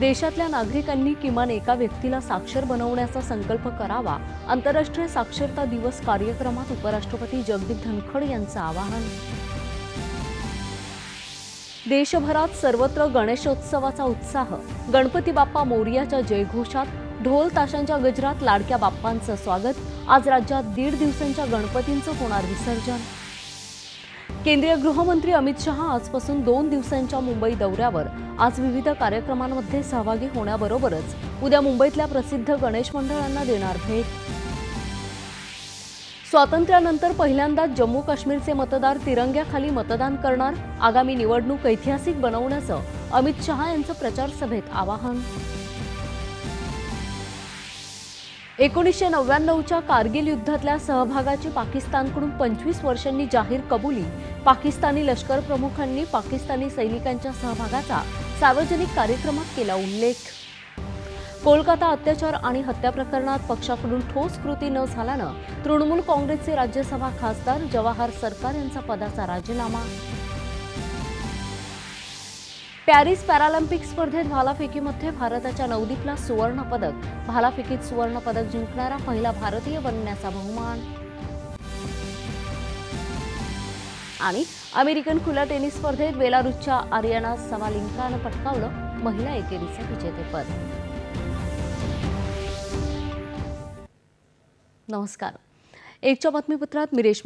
देशातल्या नागरिकांनी किमान एका व्यक्तीला साक्षर बनवण्याचा संकल्प करावा. आंतरराष्ट्रीय साक्षरता दिवस कार्यक्रमात उपराष्ट्रपती जगदीप धनखड यांचं आवाहन. देशभरात सर्वत्र गणेशोत्सवाचा उत्साह. गणपती बाप्पा मोर्याच्या जयघोषात ढोल ताशांच्या गजरात लाडक्या बाप्पांचं स्वागत. आज राज्यात दीड दिवसांच्या गणपतींचं होणार विसर्जन. केंद्रीय गृहमंत्री अमित शहा आजपासून दोन दिवसांच्या मुंबई दौऱ्यावर. आज विविध कार्यक्रमांमध्ये सहभागी होण्याबरोबरच उद्या मुंबईतल्या प्रसिद्ध गणेश मंडळांना देणार भेट. स्वातंत्र्यानंतर पहिल्यांदाच जम्मू काश्मीरचे मतदार तिरंग्याखाली मतदान करणार. आगामी निवडणूक ऐतिहासिक बनवण्याचं अमित शहा यांचं प्रचार सभेत आवाहन. एकोणीसशे नव्याण्णवच्या कारगिल युद्धातल्या सहभागाची पाकिस्तानकडून पंचवीस वर्षांनी जाहीर कबुली. पाकिस्तानी लष्कर प्रमुखांनी पाकिस्तानी सैनिकांच्या सहभागाचा सार्वजनिक कार्यक्रमात केला उल्लेख. कोलकाता अत्याचार आणि हत्या प्रकरणात पक्षाकडून ठोस कृती न झाल्यानं तृणमूल काँग्रेसचे राज्यसभा खासदार जवाहर सरकार यांचा पदाचा राजीनामा. पॅरिस पॅरालिम्पिक स्पर्धेत भालाफेकीमध्ये भारताच्या नवदीपला सुवर्णपदक. भालाफेकीत सुवर्णपदक जिंकणारा पहिला भारतीय बनण्याचा बहुमान. आणि अमेरिकन खुल्या टेनिस स्पर्धेत बेलारूसच्या आर्याना समालिंकानं पटकावलं महिला एकेरीचं विजेतेपद. नमस्कार. एकच्या बातमीपत्रात मी रेश्मा